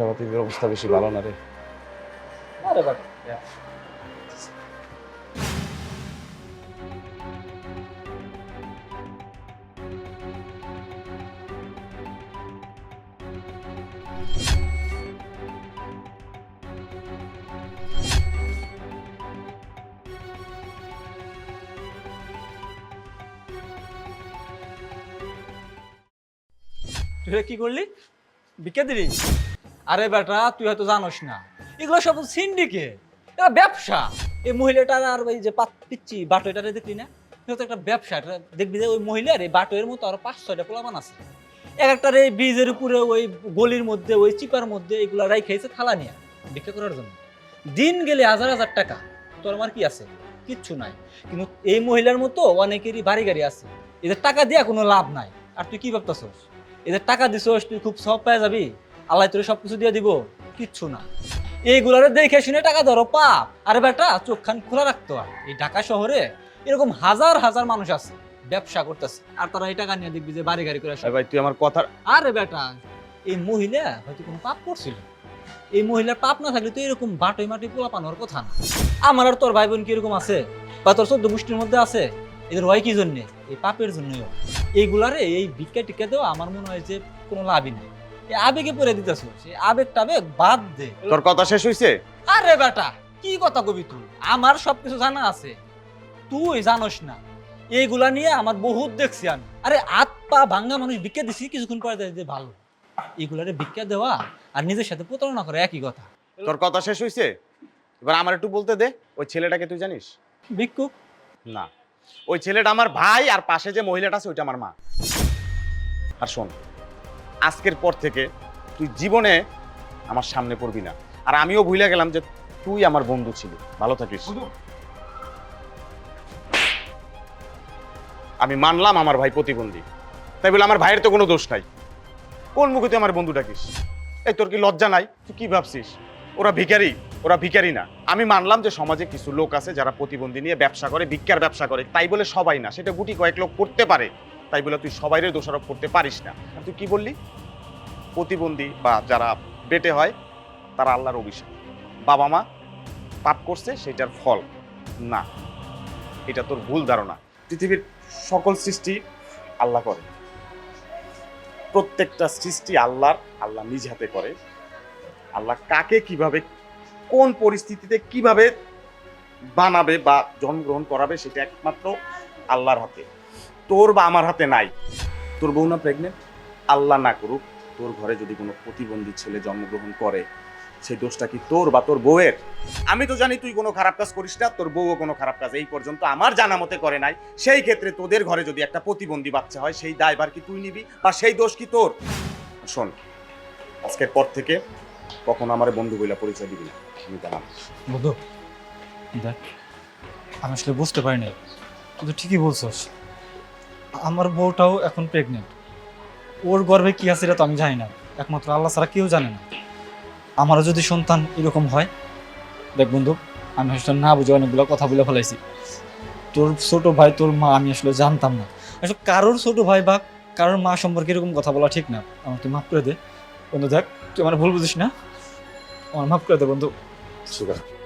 সাংবাদিকদের অবস্থা বেশি ভালো না রে। আরে বাট কি করলি? বিকে দিলি? আরে বেটা, তুই হয়তো জানোস না। এগুলো সব সিন্ডিকেট এটা ব্যবসা। এই মহিলাটার আর ওই যে পাত পিচ্ছি বাটোটারে দেখলি না? এটা তো একটা ব্যবসা। দেখবি যে ওই মহিলার এই বাটোয়ের মতো আরও পাঁচ, ছয়টা পোলাপান আছে। এক একটার এই ব্রিজের উপরে ওই গলির মধ্যে, ওই চিপার মধ্যে এগুলো রাই খেয়েছে থালা নিয়ে বিক্রি করার জন্য। দিন গেলে হাজার হাজার টাকা। তোর আমার কি আছে? কিচ্ছু নাই। কিন্তু এই মহিলার মতো অনেকেরই বাড়ি গাড়ি আছে। এদের টাকা দেওয়া কোনো লাভ নাই। আর তুই কি ভাবতেছস? এদের টাকা দিছস, তুই খুব সব পেয়ে যাবি। আল্লাহ তোর সব কিছু দিয়ে দিব। কিচ্ছু না। এইগুলারে দেখে শুনে টাকা ধরো পাপ। আরে বেটা চোখ খান খোলা রাখতো এই ঢাকা শহরে এরকম হাজার হাজার মানুষ আছে ব্যবসা করতেছে। আর তারা এই টাকা নিয়ে দেখবি যে বাড়ি গাড়ি করে আসে। ভাই তুই আমার কথা আরে বেটা এই মহিলা হয়তো কোনো পাপ করছিল। এই মহিলার পাপ না থাকলে তো এরকম বাটই মাটি পোলা পানোর কথা না। আমার আর তোর ভাই বোন কীরকম আছে? বা তোর চোদ্দ গোষ্ঠীর মধ্যে আছে? এদের হয় কি জন্যে? এই পাপের জন্যই এইগুলারে এই ভিক্ষা টিকা দেওয়া আমার মনে হয় যে কোনো লাভই নেই। আবেগে পড়ে দিতেছ সেই আবেগ টাবেগ বাদ দে। তোর কথা শেষ হইছে? আরে বেটা কি কথা কবি তুই? আমার সবকিছু জানা আছে। তুই জানোস না। এইগুলা নিয়ে আমার বহুত দেখছি আমি। আরে হাত পা ভাঙ্গা মানুষ ভিক্ষা দিছি কিছুক্ষণ পরে দেখি যে ভালো। এগুলারে ভিক্ষা দেওয়া আর নিজের সাথে প্রতারণা করা একই কথা। তোর কথা শেষ হইছে? এবার আমার একটু বলতে দে ওই ছেলেটাকে তুই জানিস? ভিক্ষুক? না। ওই ছেলেটা আমার ভাই আর পাশে যে মহিলাটা আছে ওইটা আমার মা। আর শোন আজকের পর থেকে তুই জীবনে আমার সামনে পড়বি না। আর আমিও ভুলে গেলাম যে তুই আমার বন্ধু ছিলি। ভালো থাকিস। আমি মানলাম আমার ভাই প্রতিবন্ধী। তাই বলে আমার ভাইয়ের তো কোনো দোষ নাই। কোন মুখে তুই আমার বন্ধু ডাকিস? এই তোর কি লজ্জা নাই? তুই কি ভাবছিস? ওরা ভিখারি ওরা ভিখারি না। আমি মানলাম যে সমাজে কিছু লোক আছে যারা প্রতিবন্ধী নিয়ে ব্যবসা করে ভিক্ষার ব্যবসা করে। তাই বলে সবাই না। সেটা গুটি কয়েক লোক করতে পারে। তাই বলে তুই সবাইরে দোষারোপ করতে পারিস না। তুই কি বললি? প্রতিবন্ধী বা যারা বেটে হয়, তারা আল্লাহর অভিশাপ। বাবা মা পাপ করছে সেটার ফল না। এটা তোর ভুল ধারণা। পৃথিবীর সকল সৃষ্টি আল্লাহ করে। প্রত্যেকটা সৃষ্টি আল্লাহর, আল্লাহ নিজ হাতে করে। আল্লাহ কাকে কীভাবে, কোন পরিস্থিতিতে কীভাবে বানাবে বা জন্মগ্রহণ করাবে, সেটা একমাত্র আল্লাহর হাতে। তোর বা আমার হাতে নাই। তোর বউ না প্রেগনেন্ট আল্লাহ না করুক, তোর ঘরে যদি কোনো প্রতিবন্ধী ছেলে জন্মগ্রহণ করে, সেই দোষটা কি তোর বা তোর বউয়ের? আমি তো জানি তুই কোনো খারাপ কাজ করিস না, তোর বউও কোনো খারাপ কাজ এই পর্যন্ত আমার জানা মতে করে নাই। সেই ক্ষেত্রে তোদের ঘরে যদি একটা প্রতিবন্ধী বাচ্চা হয়, সেই দায়ভার কি তুই নিবি বা সেই দোষ কি তোর? শোন, আজকের পর থেকে কখনো আমার বন্ধু বইলা পরিচয় দিবি না। আমি জানাম। বন্ধু, দেখ, আমি আসলে বুঝতে পারিনি। তুই ঠিকই বলছস। আমার বউটাও এখন প্রেগনেন্ট ওর গর্ভে কি আছে এটা তো আমি জানি না। একমাত্র আল্লাহ ছাড়া কেউ জানে না। আমারও যদি সন্তান এরকম হয়, দেখ বন্ধু, আমি আসলে না বুঝে অনেকগুলো কথা বলে ফেলাইছি। তোর ছোট ভাই, তোর মা, আমি আসলে জানতাম না। আসলে কারোর ছোট ভাই বা কারোর মা সম্পর্কে এরকম কথা বলা ঠিক না। তুই মাফ করে দে। বন্ধু, দেখ, তুই আমার ভুল বুঝিস না। আমার মাফ করে দে বন্ধু। আছে।